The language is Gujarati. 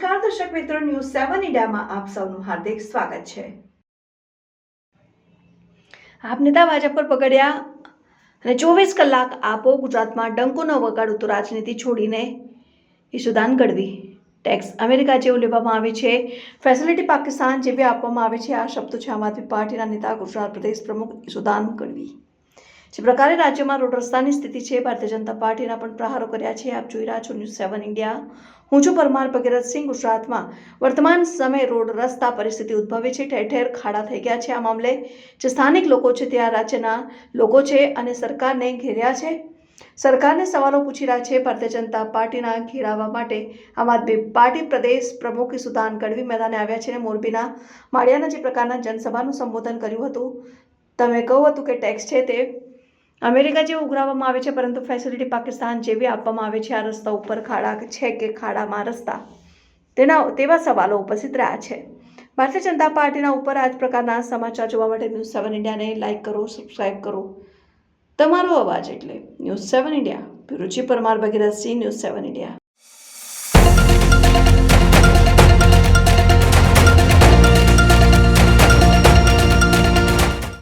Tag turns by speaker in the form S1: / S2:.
S1: સેવન ઇન્ડિયામાં આપ સૌનું હાર્દિક સ્વાગત છે. આપ નેતા ભાજપ પર પકડ્યા અને ચોવીસ કલાક આપો ગુજરાતમાં ડંકો ન વગાડું તો રાજનીતિ છોડીને ઈશુદાન ગઢવી ટેક્સ અમેરિકા જેવું લેવામાં આવે છે. ફેસિલિટી પાકિસ્તાન જેવી આપવામાં આવે છે. આ શબ્દો છે આમ આદમી પાર્ટીના નેતા ગુજરાત પ્રદેશ પ્રમુખ ઈશુદાન ગઢવી જે પ્રકારે રાજ્યમાં રોડ રસ્તાની સ્થિતિ છે, ભારતીય જનતા પાર્ટીના પણ પ્રહારો કર્યા છે. આપ જોઈ રહ્યા છો ન્યૂઝ સેવન ઇન્ડિયા હું છું પરમાર ભગીરથસિંહ ગુજરાતમાં વર્તમાન સમયે રોડ રસ્તા પરિસ્થિતિ ઉદ્ભવે છે. ઠેર ઠેર ખાડા થઈ ગયા છે આ મામલે. જે સ્થાનિક લોકો છે તે આ રાજ્યના લોકો છે અને સરકારને ઘેર્યા છે. સરકારને સવાલો પૂછી રહ્યા છે ભારતીય જનતા પાર્ટીના ઘેરાવા માટે. આમ આદમી પાર્ટી પ્રદેશ પ્રમુખ સુદાન ગઢવી મેદાને આવ્યા છે અને મોરબીના માળિયાના જે પ્રકારના જનસભાનું સંબોધન કર્યું હતું. તમે કહું હતું કે ટેક્સ છે તે અમેરિકા જેવું ઉઘરાવવામાં આવે છે, પરંતુ ફેસિલિટી પાકિસ્તાન જેવી આપવામાં આવે છે, આ રસ્તા ઉપર ખાડા છે કે ખાડામાં રસ્તા? તેના, તેવા સવાલો ઉપસ્થિત રહ્યા છે. ભારતીય જનતા પાર્ટીના ઉપર આ જ પ્રકારના સમાચાર જોવા માટે ન્યૂઝ સેવન ઇન્ડિયાને લાઇક કરો સબસ્ક્રાઇબ કરો. તમારો અવાજ એટલે news seven India Ruchi Parmar Bhagirathsinh news seven India